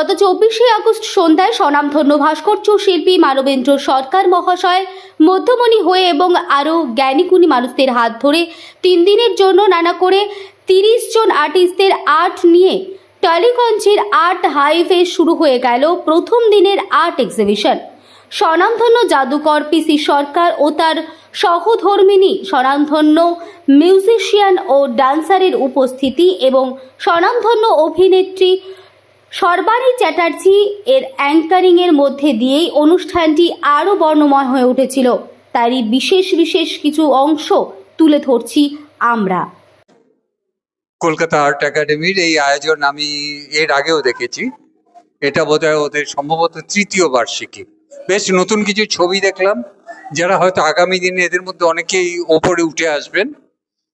গত চব্বিশে আগস্ট সন্ধ্যায় স্বনামধন্য ভাস্কর্য শিল্পী মানবেন্দ্র সরকার মহাশয়, মধ্যমণি হয়ে এবং আরও জ্ঞানীগুণী মানুষদের হাত ধরে তিন দিনের জন্য নানা করে তিরিশ জন আর্টিস্টদের আর্ট নিয়ে টালিগঞ্জের আর্ট হাইভে শুরু হয়ে গেল প্রথম দিনের আর্ট এক্সিবিশন। স্বনামধন্য জাদুকর পিসি সরকার ও তার সহধর্মিনী স্বনামধন্য মিউজিশিয়ান ও ডান্সারের উপস্থিতি এবং স্বনামধন্য অভিনেত্রী সর্বাণী চ্যাটার্জি এর অ্যাঙ্কারিংয়ের মধ্যে দিয়েই অনুষ্ঠানটি আরও বর্ণময় হয়ে উঠেছিল। তারই বিশেষ বিশেষ কিছু অংশ তুলে ধরছি আমরা। কলকাতা আর্ট একাডেমির এই আয়োজন আমি এর আগেও দেখেছি। এটা বোধহয় ওদের সম্ভবত তৃতীয় বার্ষিকী। বেশ নতুন কিছু ছবি দেখলাম। যারা হয়তো আগামী দিনে এদের মধ্যে অনেকেই ওপরে উঠে আসবেন।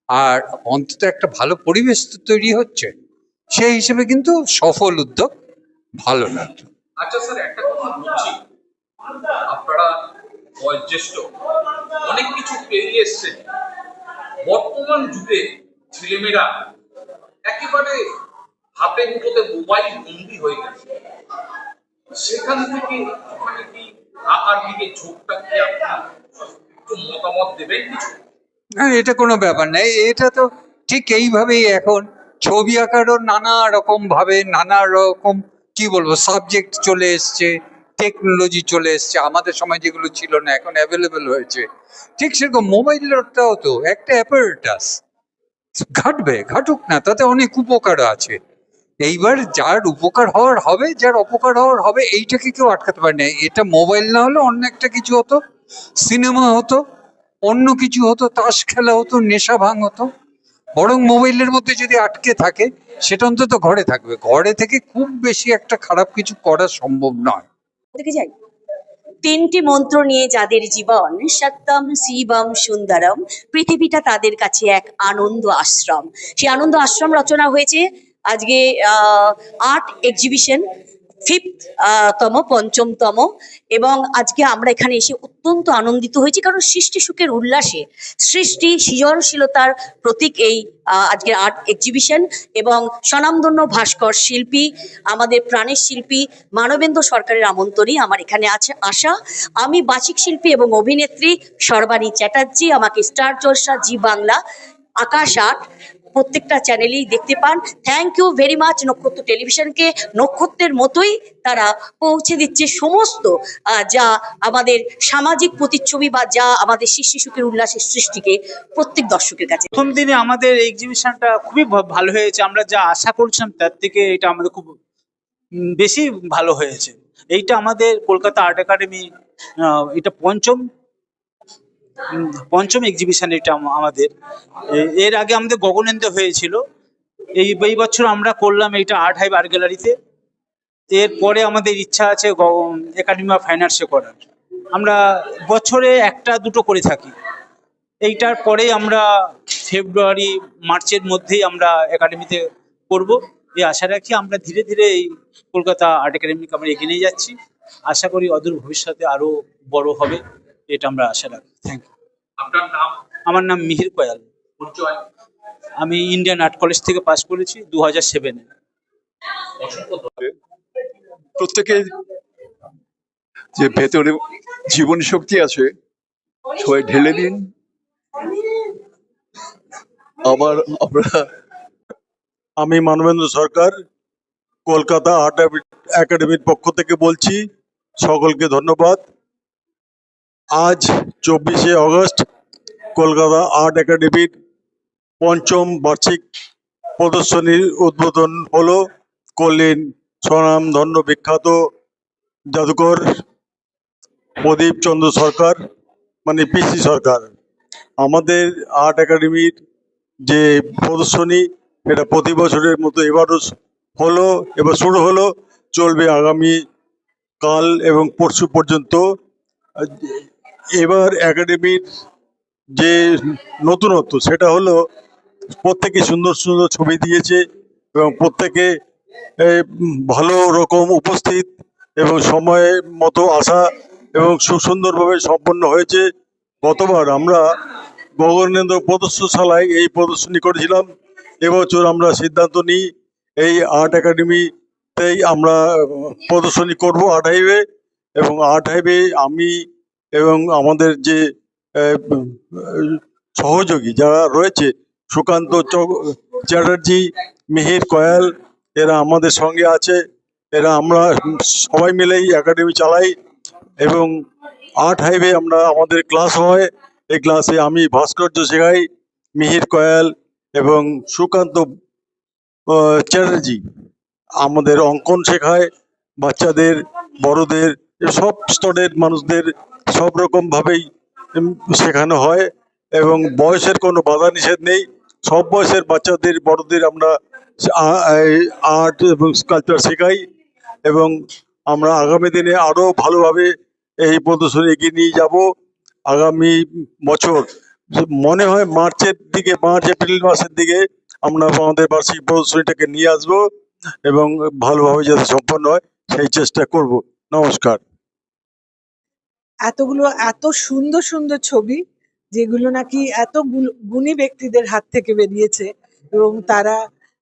আর অন্তত একটা ভালো পরিবেশ তৈরি হচ্ছে। সেই হিসেবে কিন্তু সফল উদ্যোগ ভালো লাগল আচ্ছা স্যার একটা কথা বলছি। আপনারা বয়োজ্যেষ্ঠ অনেক কিছু পেরিয়ে এসছেন। বর্তমান যুগে ছেলেমেয়েরা একেবারে হাতে মুঠোতে মোবাইল বন্দি হয়ে গেছে। সেখান থেকে ওখানে কি আঁকার দিকে ঝোঁকটা কি আপনার একটু মতামত দেবেন কিছু? না এটা কোনো ব্যাপার নাই এটা তো ঠিক এইভাবেই এখন ছবি আঁকারও নানা রকম ভাবে, নানা রকম, কি বলব সাবজেক্ট চলে এসছে টেকনোলজি চলে এসছে। আমাদের সময় যেগুলো ছিল না, এখন অ্যাভেলেবেল হয়েছে। ঠিক সেরকম মোবাইলেরটাও তো, একটা অ্যাপারেটাস ঘাটবে, ঘাটুক না, তাতে অনেক উপকার আছে। এইবার যার উপকার হওয়ার হবে, যার অপকার হওয়ার হবে, এইটাকে কেউ আটকাতে পারে না। এটা মোবাইল না হলে অন্য একটা কিছু হতো সিনেমা হতো, অন্য কিছু হতো, তাস খেলা হতো, নেশা ভাঙ হতো। বরং মোবাইলের মধ্যে যদি আটকে থাকে, সেটা অন্তত ঘরে থাকবে। ঘরে থেকে খুব বেশি একটা খারাপ কিছু করা সম্ভব নয়। যাই। তিনটি মন্ত্র নিয়ে যাদের জীবন, সত্যম, শিবম, সুন্দরম, পৃথিবীটা তাদের কাছে এক আনন্দ আশ্রম। সেই আনন্দ আশ্রম রচনা হয়েছে আজকে আর্ট এক্সিবিশন তম পঞ্চমতম। এবং আজকে আমরা এখানে এসে অত্যন্ত আনন্দিত হয়েছি কারণ সৃষ্টি সুখের উল্লাসে সৃষ্টি সৃজনশীলতার প্রতীক এই আহ, আজকের আর্ট এক্সিবিশন এবং স্বনামধন্য ভাস্কর শিল্পী আমাদের প্রাণের শিল্পী মানবেন্দ্র সরকারের আমন্ত্রণে আমার এখানে আছে আশা। আমি বাচিক শিল্পী এবং অভিনেত্রী সর্বাণী চ্যাটার্জি আমাকে স্টার জলসা জি বাংলা আকাশ আট প্রত্যেকটা চ্যানেলেই দেখতে পান। থ্যাংক ইউ ভেরি মাচ নক্ষত্র টেলিভিশনকে নক্ষত্রের মতোই তারা পৌঁছে দিচ্ছে সমস্ত যা আমাদের সামাজিক প্রতিচ্ছবি বা যা আমাদের সৃষ্টি সুখের উল্লাসের সৃষ্টিকে প্রত্যেক দর্শকের কাছে প্রথম দিনে আমাদের এক্সিবিশনটা খুবই ভালো হয়েছে। আমরা যা আশা করছিলাম তার থেকে এটা আমাদের খুব বেশি ভালো হয়েছে। এইটা আমাদের কলকাতা আর্ট একাডেমি এটা পঞ্চম পঞ্চম এক্সিবিশন এটা আমাদের। এর আগে আমাদের গগনেন্দ্র হয়েছিল। এই এই বছর আমরা করলাম এইটা আর্ট হাইভ আর্ট গ্যালারিতে এরপরে আমাদের ইচ্ছা আছে একাডেমি অফ ফাইন আর্টসে করার। আমরা বছরে একটা দুটো করে থাকি। এইটার পরেই আমরা ফেব্রুয়ারি মার্চের মধ্যেই আমরা একাডেমিতে করব। এই আশা রাখি আমরা ধীরে ধীরে এই কলকাতা আর্ট একাডেমিকে আমরা এগিয়ে নিয়ে যাচ্ছি। আশা করি অদূর ভবিষ্যতে আরও বড় হবে। এটা আমরা আশা রাখি। থ্যাংক ইউ আমার নাম মিহির কয়াল। আমি ইন্ডিয়ান আর্ট কলেজ থেকে পাস করেছি দু হাজার সেভেনে। প্রত্যেকের যে ভেতরে জীবন শক্তি আছে সবাই ঢেলে দিন। আবার আমরা আমি মানবেন্দ্র সরকার কলকাতা আর্ট একাডেমির পক্ষ থেকে বলছি সকলকে ধন্যবাদ। আজ চব্বিশে আগস্ট কলকাতা আর্ট একাডেমির পঞ্চম বার্ষিক প্রদর্শনীর উদ্বোধন হলো করলেন স্বনাম ধন্য বিখ্যাত জাদুকর প্রদীপ চন্দ্র সরকার মানে পিসি সরকার। আমাদের আর্ট একাডেমির যে প্রদর্শনী, এটা প্রতি বছরের মতো এবারও হলো, এবার শুরু হলো, চলবে আগামী কাল এবং পরশু পর্যন্ত। এবার একাডেমির যে নতুনত্ব, সেটা হলো প্রত্যেকে সুন্দর সুন্দর ছবি দিয়েছে এবং প্রত্যেকে ভালো রকম উপস্থিত এবং সময় মতো আসা এবং সুসুন্দরভাবে সম্পন্ন হয়েছে। গতবার আমরা গগনেন্দ্র প্রদর্শনশালায় এই প্রদর্শনী করেছিলাম। এবছর আমরা সিদ্ধান্ত নিই এই আর্ট একাডেমি তেই আমরা প্রদর্শনী করব আর্ট হাইভে এবং আর্ট হাইভে আমি এবং আমাদের যে সহযোগী যারা রয়েছে, সুকান্ত চ্যাটার্জি, মিহির কয়াল, এরা আমাদের সঙ্গে আছে। এরা আমরা সবাই মিলেই একাডেমি চালাই এবং আর্ট হাইভে আমরা, আমাদের ক্লাস হয়। এই ক্লাসে আমি ভাস্কর্য শেখাই, মিহির কয়াল এবং সুকান্ত চ্যাটার্জি। আমাদের অঙ্কন শেখায় বাচ্চাদের, বড়দের সব স্তরের মানুষদের সব রকম ভাবেই শেখানো হয় এবং বয়সের কোনো বাধা নিষেধ নেই। সব বয়সের বাচ্চাদের, বড়দের আমরা আর্ট এবং স্কালচার শেখাই এবং আমরা আগামী দিনে আরও ভালোভাবে এই প্রদর্শনী এগিয়ে নিয়ে যাব আগামী বছর। মনে হয় মার্চের দিকে, মার্চ, এপ্রিল মাসের দিকে আমরা আমাদের বার্ষিক প্রদর্শনীটাকে নিয়ে আসব এবং ভালোভাবে যাতে সম্পন্ন হয়, সেই চেষ্টা করব। নমস্কার। এতগুলো এত সুন্দর সুন্দর ছবি যেগুলো নাকি এত গুণী ব্যক্তিদের হাত থেকে বেরিয়েছে এবং তারা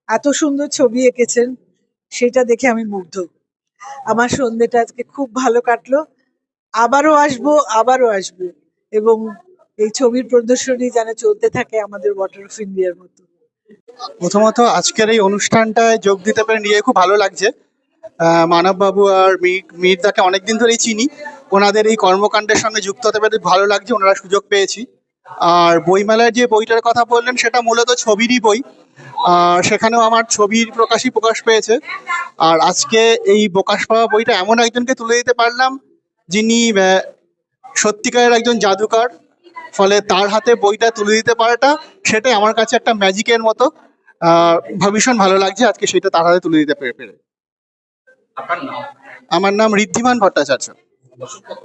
এত সুন্দর ছবি এঁকেছেন সেটা দেখে আমি মুগ্ধ। আমার সন্ধ্যেটা আজকে খুব ভালো কাটলো। আবারও আসব আবারও আসব এবং এই ছবির প্রদর্শনী যেন চলতে থাকে আমাদের ওয়াটার অফ ইন্ডিয়ার মতো। প্রথমত আজকের এই অনুষ্ঠানটায় যোগ দিতে পেরে নিজে খুব ভালো লাগছে। আহ, মানববাবু আর মীর মীরদাকে অনেকদিন ধরেই চিনি। ওনাদের এই কর্মকাণ্ডের সঙ্গে যুক্ত হতে পেরে ভালো লাগছে ওনারা সুযোগ পেয়েছি। আর বইমেলার যে বইটার কথা বললেন সেটা মূলত ছবিরই বই। আর সেখানেও আমার ছবির প্রকাশই প্রকাশ পেয়েছে। আর আজকে এই প্রকাশ পাওয়া বইটা এমন একজনকে তুলে দিতে পারলাম যিনি সত্যিকারের একজন জাদুকর। ফলে তার হাতে বইটা তুলে দিতে পারাটা সেটাই আমার কাছে একটা ম্যাজিকের মতো। ভীষণ ভালো লাগছে আজকে সেটা তার হাতে তুলে দিতে পেরে। পেরে আমার নাম ঋদ্ধিমান ভট্টাচার্য। nosotros.